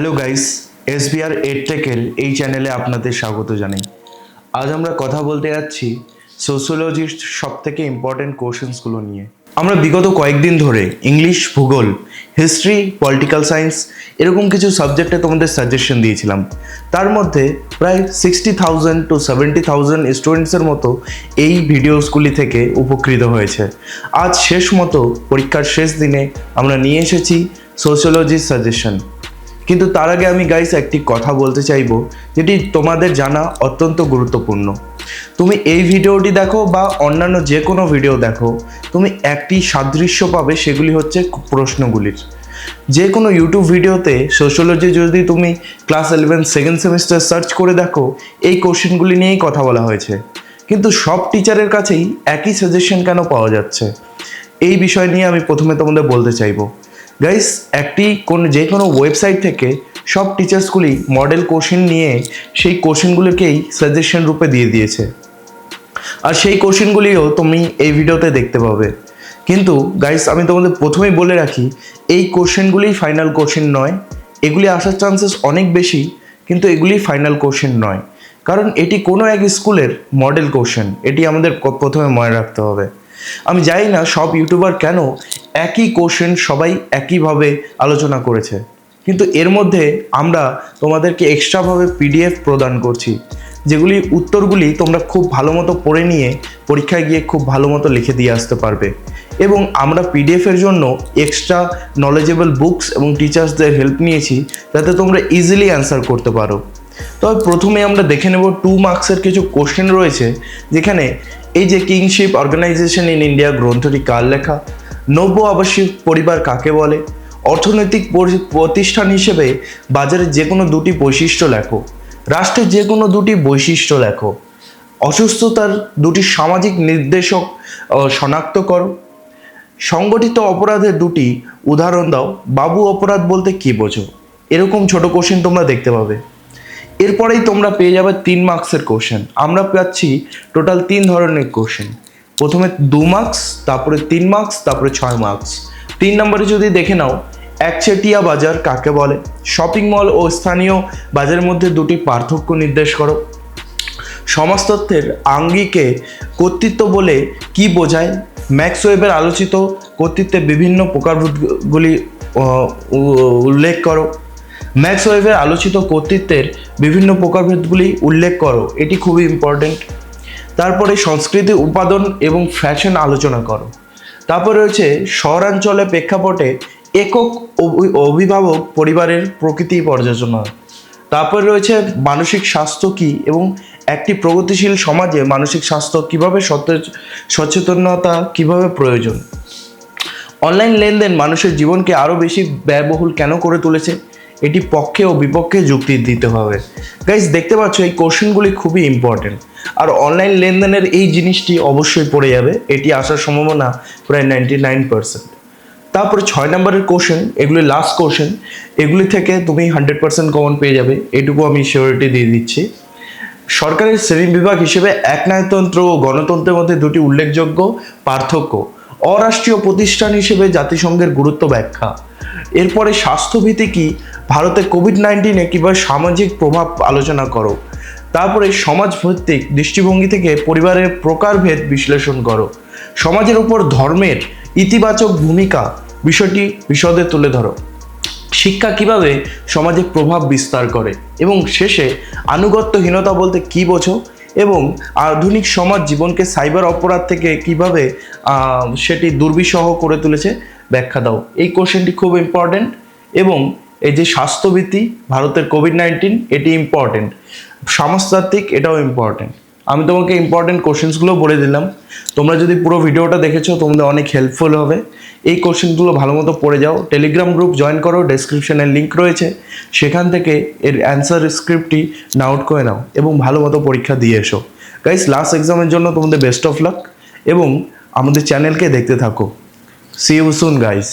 Hello guys, SBR এডটেকের এই চ্যানেলে আপনাদের স্বাগত জানাই। আজ আমরা কথা বলতে যাচ্ছি সোশ্যোলজির সব থেকে ইম্পর্টেন্ট কোশ্চেন্সগুলো নিয়ে। আমরা বিগত কয়েকদিন ধরে ইংলিশ, ভূগোল হিস্ট্রি পলিটিক্যাল সায়েন্স এরকম কিছু সাবজেক্টে তোমাদের সাজেশন দিয়েছিলাম। তার মধ্যে প্রায় sixty thousand to seventy thousand স্টুডেন্টসের মতো এই ভিডিওসগুলি থেকে উপকৃত হয়েছে। আজ শেষ মতো পরীক্ষার শেষ দিনে আমরা নিয়ে এসেছি সোশ্যোলজির সাজেশন কিন্তু তার আগে আমি গাইস একটি কথা বলতে চাইব, যেটি তোমাদের জানা অত্যন্ত গুরুত্বপূর্ণ। তুমি এই ভিডিওটি দেখো বা অন্যান্য যে কোনো ভিডিও দেখো, তুমি একটি সাদৃশ্য পাবে সেগুলি হচ্ছে প্রশ্নগুলির। যে কোনো ইউটিউব ভিডিওতে সোশ্যোলজি যদি তুমি class eleven second semester search করে দেখো, এই কোশ্চেনগুলি নিয়েই কথা বলা হয়েছে। কিন্তু সব টিচারের কাছেই একই সাজেশন কেন পাওয়া যাচ্ছে? এই বিষয় নিয়ে আমি প্রথমে তোমাদের বলতে চাইব। গাইস একটি কোন যে কোনো ওয়েবসাইট থেকে সব টিচার্সগুলি মডেল কোশ্চেন নিয়ে সেই কোশ্চেনগুলিকেই সাজেশন রূপে দিয়ে দিয়েছে। আর সেই কোশ্চেনগুলিও তুমি এই ভিডিওতে দেখতে পাবে। কিন্তু গাইস আমি তোমাদের প্রথমেই বলে রাখি, এই কোশ্চেনগুলি ফাইনাল কোশ্চেন নয়। এগুলি আসার চান্সেস অনেক বেশি, কিন্তু এগুলি ফাইনাল কোশ্চেন নয়। কারণ এটি কোনো এক স্কুলের মডেল কোশ্চেন এটি আমাদের প্রথমে মনে রাখতে হবে। আমি জানি না সব ইউটিউবার কেন একই কোশ্চেন সবাই একইভাবে আলোচনা করেছে। কিন্তু এর মধ্যে আমরা তোমাদেরকে এক্সট্রাভাবে পিডিএফ প্রদান করছি, যেগুলি উত্তরগুলি তোমরা খুব ভালো মতো পড়ে নিয়ে পরীক্ষায় গিয়ে খুব ভালো মতো লিখে দিয়ে আসতে পারবে। এবং আমরা পিডিএফের জন্য এক্সট্রা নলেজেবল বুকস এবং টিচার্সদের হেল্প নিয়েছি, যাতে তোমরা ইজিলি অ্যান্সার করতে পারো। তবে প্রথমে আমরা দেখে নেব টু মার্কসের কিছু কোশ্চেন রয়েছে, যেখানে এই যে কিংশিপ অর্গানাইজেশন ইন ইন্ডিয়া গ্রন্থটি কার লেখা নব্য আবাসিক পরিবার কাকে বলে? অর্থনৈতিক পরি- প্রতিষ্ঠান হিসেবে বাজারে যে কোনো দুটি বৈশিষ্ট্য লেখো। রাষ্ট্রের যে কোনো দুটি বৈশিষ্ট্য লেখো। অসুস্থতার দুটি সামাজিক নির্দেশক শনাক্ত করো। সংগঠিত অপরাধের দুটি উদাহরণ দাও। বাবু অপরাধ বলতে কি বোঝো? এরকম ছোট কোশ্চেন তোমরা দেখতে পাবে। এরপরেই তোমরা পেয়ে যাবে তিন মার্কসের কোশ্চেন আমরা পাচ্ছি টোটাল তিন ধরনের কোশ্চেন প্রথমে দু মার্কস তারপরে তিন মার্কস তারপরে ছয় মার্কস তিন নম্বরে যদি দেখে নাও, একচেটিয়া বাজার কাকে বলে? শপিং মল ও স্থানীয় বাজারের মধ্যে দুটি পার্থক্য নির্দেশ করো। সমাজতত্ত্বের আঙ্গিকে কর্তৃত্ব বলে কি বোঝায়? ম্যাক্স ওয়েবের আলোচিত কর্তৃত্বের বিভিন্ন প্রকারভূতগুলি উল্লেখ করো। ম্যাক্স ওয়েবের আলোচিত কর্তৃত্বের বিভিন্ন প্রকারভেদগুলি উল্লেখ করো। এটি খুবই ইম্পর্টেন্ট তারপরে সংস্কৃতি উপাদান এবং ফ্যাশন আলোচনা করো। তারপর রয়েছে শহরাঞ্চলে প্রেক্ষাপটে একক অভি- অভিভাবক পরিবারের প্রকৃতি পর্যালোচনা। তারপর রয়েছে মানসিক স্বাস্থ্য কী এবং একটি প্রগতিশীল সমাজে মানসিক স্বাস্থ্য কীভাবে সচেতনতা কীভাবে প্রয়োজন। অনলাইন লেনদেন মানুষের জীবনকে আরও বেশি ব্যয়বহুল কেন করে তুলেছে? এটি পক্ষে ও বিপক্ষে যুক্তি দিতে হবে। গাইজ দেখতে পাচ্ছ, এই কোশ্চেনগুলি খুবই ইম্পর্টেন্ট আর অনলাইন লেনদেনের এই জিনিসটি অবশ্যই পড়ে যাবে। এটি আসার সম্ভাবনা প্রায় নাইনটি নাইন পার্সেন্ট তারপরে ছয় নম্বরের কোশ্চেন, এগুলি লাস্ট কোশ্চেন। এগুলি থেকে তুমি হান্ড্রেড পার্সেন্ট কমন পেয়ে যাবে। এটুকু আমি সিওরিটি দিয়ে দিচ্ছি। সরকারের শ্রেণি বিভাগ হিসেবে একনায়তন্ত্র ও গণতন্ত্রের মধ্যে দুটি উল্লেখযোগ্য পার্থক্য। অরাষ্ট্রীয় প্রতিষ্ঠান হিসেবে জাতিসংঘের গুরুত্ব ব্যাখ্যা। এরপরে স্বাস্থ্যভীতি কি? ভারতে কোভিড নাইন্টিনে কীভাবে সামাজিক প্রভাব আলোচনা করো? তারপরে সমাজভিত্তিক দৃষ্টিভঙ্গি থেকে পরিবারের প্রকারভেদ বিশ্লেষণ করো। সমাজের উপর ধর্মের ইতিবাচক ভূমিকা বিষয়টি বিশদে তুলে ধরো। শিক্ষা কীভাবে সমাজে প্রভাব বিস্তার করে? এবং শেষে আনুগত্যহীনতা বলতে কি বোঝো? এবং আধুনিক সমাজ জীবনকে সাইবার অপরাধ থেকে কীভাবে সেটি দুর্বিষহ করে তুলেছে? ব্যাখ্যা দাও। এই কোশ্চেনটি খুব ইম্পর্ট্যান্ট এবং এই যে স্বাস্থ্যবিধি ভারতের কোভিড নাইন্টিন এটি ইম্পর্টেন্ট সমাজতাত্ত্বিক, এটাও ইম্পর্টেন্ট আমি তোমাকে ইম্পর্টেন্ট কোশ্চেন্সগুলো বলে দিলাম। তোমরা যদি পুরো ভিডিওটা দেখেছ, তোমাদের অনেক হেল্পফুল হবে। এই কোশ্চেনগুলো ভালো মতো পড়ে যাও। টেলিগ্রাম গ্রুপ জয়েন করো ডেসক্রিপশনে লিঙ্ক রয়েছে। সেখান থেকে এর অ্যান্সার স্ক্রিপ্টটি ডাউট করে নাও এবং ভালো মতো পরীক্ষা দিয়ে এসো। গাইস লাস্ট এক্সামের জন্য তোমাদের বেস্ট অফ লাক এবং আমাদের চ্যানেলকে দেখতে থাকো। C you soon guys